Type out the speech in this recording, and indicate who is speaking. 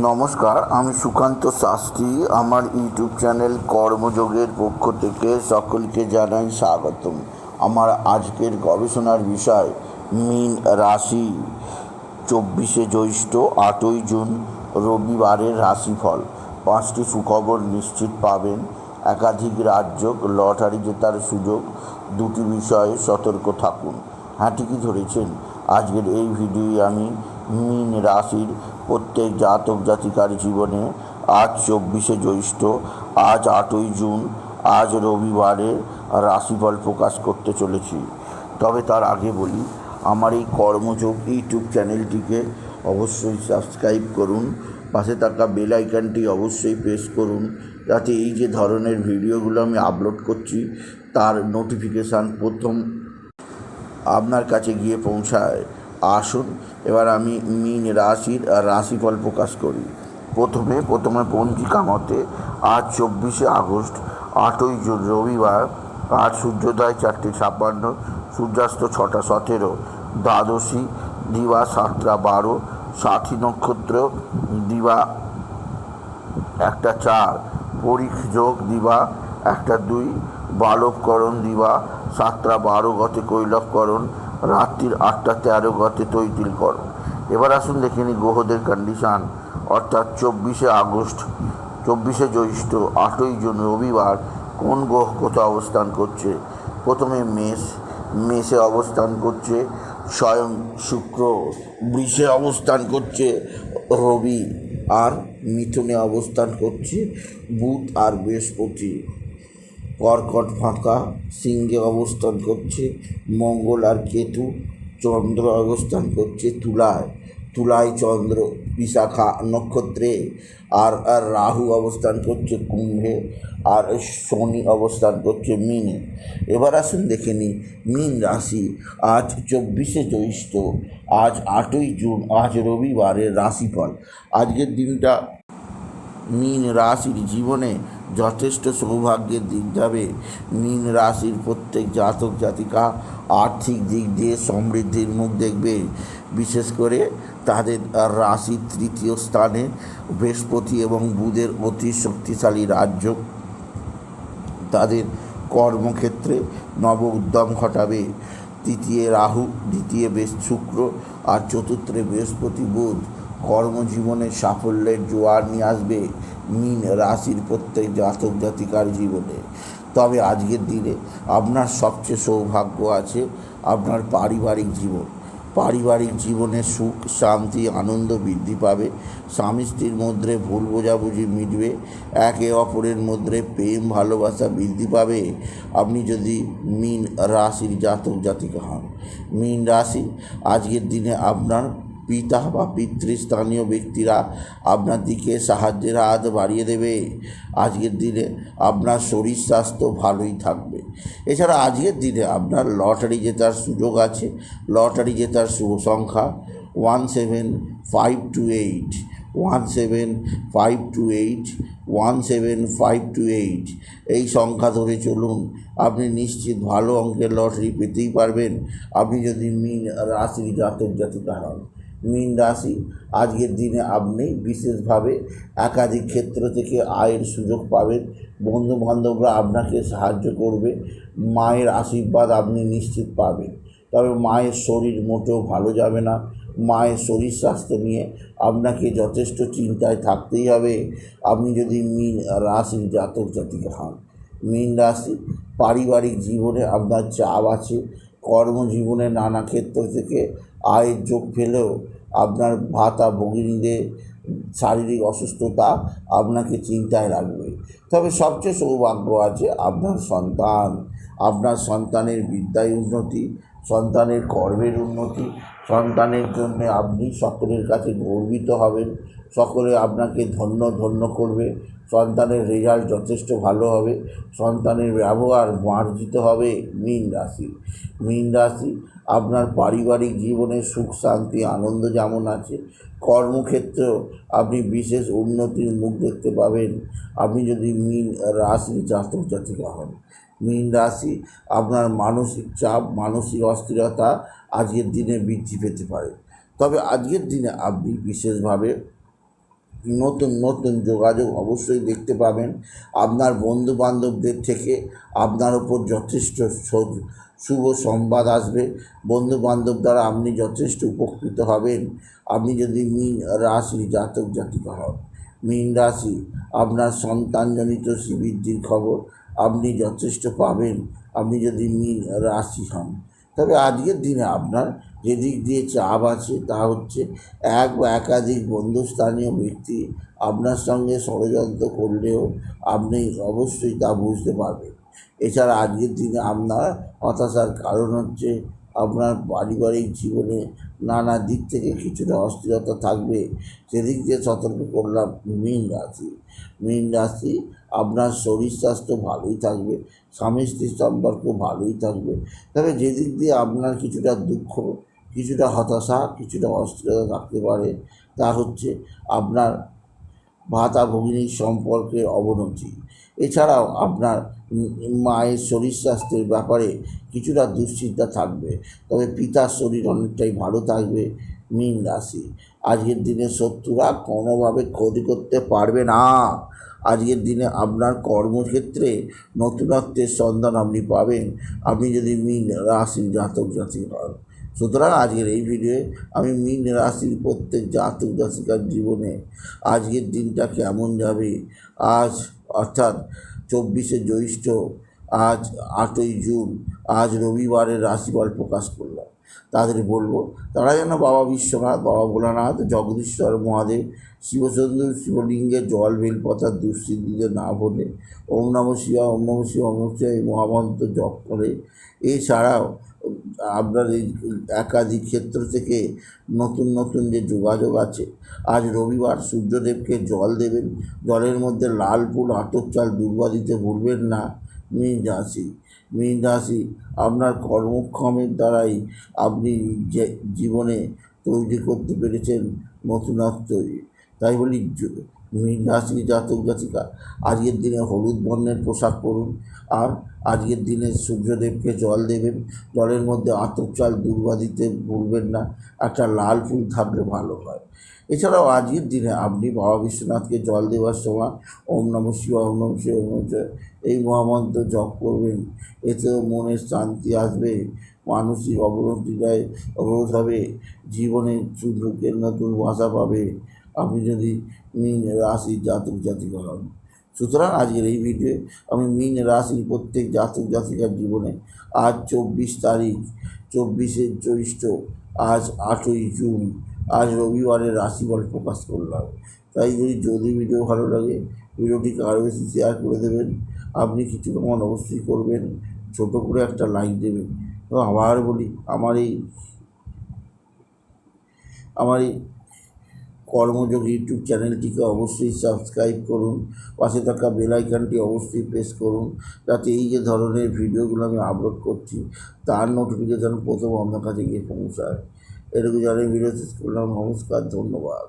Speaker 1: নমস্কার, আমি সুকান্ত শাস্ত্রী। আমার ইউটিউব চ্যানেল কর্মযোগের পক্ষ থেকে সকলকে জানাই স্বাগতম। আমার আজকের গবেষণার বিষয়, মীন রাশি। চব্বিশে জ্যৈষ্ঠ, আটই জুন, রবিবারের রাশিফল। পাঁচটি সুখবর নিশ্চিত পাবেন। একাধিক রাজ্য লটারি জেতার সুযোগ, দুটি বিষয়ে সতর্ক থাকুন। হ্যাঁ ঠিকই ধরেছেন? আজকের এই ভিডিওয়ে আমি মীন রাশির প্রত্যেক জাতক জাতিকার জীবনে আজ চব্বিশে জ্যৈষ্ঠ, আজ আটই জুন, আজ রবিবারের রাশিফল প্রকাশ করতে চলেছি। তবে তার আগে বলি, আমার এই কর্মযোগ ইউটিউব চ্যানেলটিকে অবশ্যই সাবস্ক্রাইব করুন, পাশে থাকা বেল অবশ্যই প্রেস করুন, যাতে এই যে ধরনের ভিডিওগুলো আমি আপলোড করছি, তার নোটিফিকেশান প্রথম আপনার কাছে গিয়ে পৌঁছায়। আসুন। এবার আমি মিন রাশির রাশিফল প্রকাশ করি। প্রথমে প্রথমে পঞ্জিকা মতে আজ চব্বিশে আগস্ট, আটই রবিবার, আজ সূর্যোদয় চারটে ছাপ্পান্ন, সূর্যাস্ত ছটা সতেরো, দ্বাদশী দিবা সাতটা বারো, সাথী নক্ষত্র দিবা একটা চার পরীক্ষ যোগ দিবা একটা দুই, বালবকরণ দিবা সাতটা বারো গতে কৈলবকরণ রাত্রির আটটা তেরো গতে তৈতিলকরণ এবার আসুন দেখে নিই গ্রহদের কন্ডিশান অর্থাৎ চব্বিশে আগস্ট, চব্বিশে জ্যৈষ্ঠ, আটই জুন রবিবার কোন গ্রহ কোথাও অবস্থান করছে? প্রথমে মেষ, মেষে অবস্থান করছে, স্বয়ং শুক্র, বৃষে অবস্থান করছে রবি, আর মিথুনে অবস্থান করছে বুধ আর বৃহস্পতি। কর্কট ফাঁকা, সিংহে অবস্থান করছে মঙ্গল আর কেতু, চন্দ্র অবস্থান করছে তুলায়। তুলায় চন্দ্র, বিশাখা নক্ষত্রে। আর আর রাহু অবস্থান করছে কুম্ভে, আর শনি অবস্থান করছে মিনে। এবার আসুন দেখে নিই, মিন রাশি আজ চব্বিশে জ্যৈষ্ঠ, আজ আটই জুন, আজ রবিবারের রাশিফল। আজকের দিনটা মীন রাশির জীবনে যথেষ্ট সৌভাগ্যের দিক যাবে। মীন রাশির প্রত্যেক জাতক জাতিকা আর্থিক দিক দিয়ে সমৃদ্ধির মুখ দেখবে। বিশেষ করে তাদের রাশির তৃতীয় স্থানে বৃহস্পতি এবং বুধের অতি শক্তিশালী রাজ্য। তাদের কর্মক্ষেত্রে নব উদ্যম ঘটাবে। তৃতীয় রাহু, দ্বিতীয় বেশ শুক্র আর চতুর্থে বৃহস্পতি বুধ কর্মজীবনে সাফল্যের জোয়ার নিয়ে আসবে। মিন রাশির প্রত্যেক জাতক জাতিকার জীবনে। তবে আজকের দিনে আপনার সবচেয়ে সৌভাগ্য আছে আপনার পারিবারিক জীবন। পারিবারিক জীবনে সুখ, শান্তি, আনন্দ বৃদ্ধি পাবে। স্বামী স্ত্রীর মধ্যে ভুল বোঝাবুঝি মিটবে। একে অপরের মধ্যে প্রেম, ভালোবাসা বৃদ্ধি পাবে। আপনি যদি মিন রাশির জাতক জাতিকা হন, মিন রাশি আজকের দিনে আপনার পিতা বা পিতৃস্থানীয় ব্যক্তিরা আপনার দিকে সাহায্যের হাত বাড়িয়ে দেবে। আজকের দিনে আপনার শরীর স্বাস্থ্য ভালোই থাকবে। এছাড়া আজকের দিনে আপনার লটারি জেতার সুযোগ আছে। লটারি জেতার শুভ সংখ্যা one seven five two eight, one seven five two eight, one seven five two eight. এই সংখ্যা ধরে চলুন, আপনি নিশ্চিত ভালো অঙ্কের লটারি পেতেই পারবেন। আপনি যদি মিন রাশির জাতক, জাতিকা হন মীন রাশি আজকের দিনে আপনি বিশেষভাবে একাধিক ক্ষেত্র থেকে আয়ের সুযোগ পাবেন। বন্ধু বান্ধবরা আপনাকে সাহায্য করবে। মায়ের আশীর্বাদ আপনি নিশ্চিত পাবেন। তবে মায়ের শরীর মোটেও ভালো যাবে না। মায়ের শরীর স্বাস্থ্য নিয়ে আপনাকে যথেষ্ট চিন্তায় থাকতেই হবে। আপনি যদি মিন রাশির জাতক জাতিকা হন, মীন রাশি পারিবারিক জীবনে আপনার চাপ আছে। কর্মজীবনে নানা ক্ষেত্র থেকে আয়ের যোগ ফেলেও আপনার ভাতা ভগিনীদের শারীরিক অসুস্থতা আপনাকে চিন্তায় রাখবে। তবে সবচেয়ে সৌভাগ্য আছে আপনার সন্তান। আপনার সন্তানের বিদ্যায় উন্নতি, সন্তানের কর্মের উন্নতি, সন্তানের জন্য আপনি সকলের কাছে গর্বিত হবেন। সকলে আপনাকে ধন্য ধন্য করবে। সন্তানের রেজাল্ট যথেষ্ট ভালো হবে। সন্তানের ব্যবহার মার্জিত হবে মীন রাশি। মীন রাশি, আপনার পারিবারিক জীবনে সুখ, শান্তি, আনন্দ যেমন আছে কর্মক্ষেত্রেও আপনি বিশেষ উন্নতির মুখ দেখতে পাবেন। আপনি যদি মীন রাশি জাতক জাতিকা হন, মীন রাশি আপনার মানসিক চাপ, মানসিক অস্থিরতা আজকের দিনে বৃদ্ধি পেতে পারে। তবে আজকের দিনে আপনি বিশেষভাবে নতুন নতুন যোগাযোগ অবশ্যই দেখতে পাবেন। আপনার বন্ধু বান্ধবদের থেকে আপনার ওপর যথেষ্ট শুভ সংবাদ আসবে। বন্ধু বান্ধব দ্বারা আপনি যথেষ্ট উপকৃত হবেন। আপনি যদি মীন রাশি জাতক জাতিকা হন, মীন রাশি আপনার সন্তানজনিত শ্রীবৃদ্ধির খবর আপনি যথেষ্ট পাবেন। আপনি যদি মীন রাশি হন, তবে আজকের দিনে আপনার যেদিক দিয়ে চাপ আছে তা হচ্ছে এক বা একাধিক বন্ধুস্থানীয় ব্যক্তি আপনার সঙ্গে ষড়যন্ত্র করলেও আপনি অবশ্যই তা বুঝতে পারবেন। এছাড়া আজকের দিনে আপনার হতাশার কারণ হচ্ছে আপনার পারিবারিক জীবনে নানা দিক থেকে কিছুটা অস্থিরতা থাকবে। সেদিক দিয়ে সতর্ক করলাম মীন রাশি। মীন রাশি আপনার শরীর স্বাস্থ্য ভালোই থাকবে, স্বামী স্ত্রীর সম্পর্ক ভালোই থাকবে। তবে যেদিক দিয়ে আপনার কিছুটা দুঃখ কিছুটা হতাশা, কিছুটা অস্থিরতা থাকতে পারে। তা হচ্ছে আপনার ভাতা ভগিনীর সম্পর্কে অবনতি। এছাড়াও আপনার মায়ের শরীর স্বাস্থ্যের ব্যাপারে কিছুটা দুশ্চিন্তা থাকবে। তবে পিতার শরীর অনেকটাই ভালো থাকবে মীন রাশি। আজকের দিনে শত্রুরা কোনোভাবে ক্ষতি করতে পারবে না। আজকের দিনে আপনার কর্মক্ষেত্রে নতুনত্বের সন্ধান আপনি পাবেন। আপনি যদি মীন রাশির জাতক জাতিক হন সুতরাং আজকের এই ভিডিওয়ে আমি মীন রাশির প্রত্যেক জাতক জাতিকার জীবনে আজকের দিনটা কেমন যাবে? আজ অর্থাৎ চব্বিশে জ্যৈষ্ঠ, আজ আটই জুন, আজ রবিবারের রাশিফল প্রকাশ করলাম। তাদের বলব, তারা যেন বাবা বিশ্বনাথ, বাবা ভোলানাথ, জগদীশ্বর মহাদেব, শিবচন্দ্র শিবলিঙ্গে জল বেলপাতা দুশ্চিন্তিতে না ভোলে, ওম নম শিবা ওম নম শিবা ওম নম শিবা এই মহামন্ত্র জপ করে, এছাড়াও আপনার এই একাধিক ক্ষেত্র থেকে নতুন নতুন যে যোগাযোগ আছে, আজ রবিবার সূর্যদেবকে জল দেবেন, জলের মধ্যে লাল ফুল আতপ চাল দুর্বা দিতে ভুলবেন না। মীন রাশি মীন রাশি, আপনার কর্মক্ষমের দ্বারাই আপনি যে জীবনে তৈরি করতে পেরেছেন নতুনত্বই তাই বলি মীন রাশি, জাতক, জাতিকা। আজকের দিনে হলুদ বর্ণের পোশাক পরুন। আর আজকের দিনে সূর্যদেবকে জল দেবেন। জলের মধ্যে আতপ চাল দুর্বা দিতে ভুলবেন না। একটা লাল ফুল থাকলে ভালো হয়। এছাড়াও আজকের দিনে আপনি বাবা বিশ্বনাথকে জল দেওয়ার সময় ওম নম শিবা ওম নম শিবা ওম এই মহামন্ত্র জপ করবেন। এতেও মনের শান্তি আসবে, মানসিক অবনতিটায় অবরোধ হবে, জীবনে সুযোগের নতুন ভাষা পাবে। আপনি যদি মিন রাশির জাতক জাতিকা হন, সুতরাং আজকের এই ভিডিও আমি মিন রাশির প্রত্যেক জাতক জাতিকার জীবনে আজ চব্বিশ তারিখ, চব্বিশে জ্যৈষ্ঠ, আজ আটই জুন, আজ রবিবারের রাশিফল প্রকাশ করলাম। তাই যদি যদি ভিডিও ভালো লাগে ভিডিওটি কারও বেশি শেয়ার করে দেবেন। আপনি কিছু কমান অবশ্যই করবেন, ছোটো করে একটা লাইক দেবেন। তো আবার বলি, আমার এই আমার এই কর্মযোগ ইউটিউব চ্যানেলটিকে অবশ্যই সাবস্ক্রাইব করুন। পাশে থাকা বেলাইকানটি অবশ্যই প্রেস করুন যাতে এই যে ধরনের ভিডিওগুলো আমি আপলোড করছি, তার নোটিফিকেশান প্রথম আপনার কাছে গিয়ে পৌঁছায়। এটুকু জানিয়ে ভিডিও শেষ করলাম নমস্কার, ধন্যবাদ।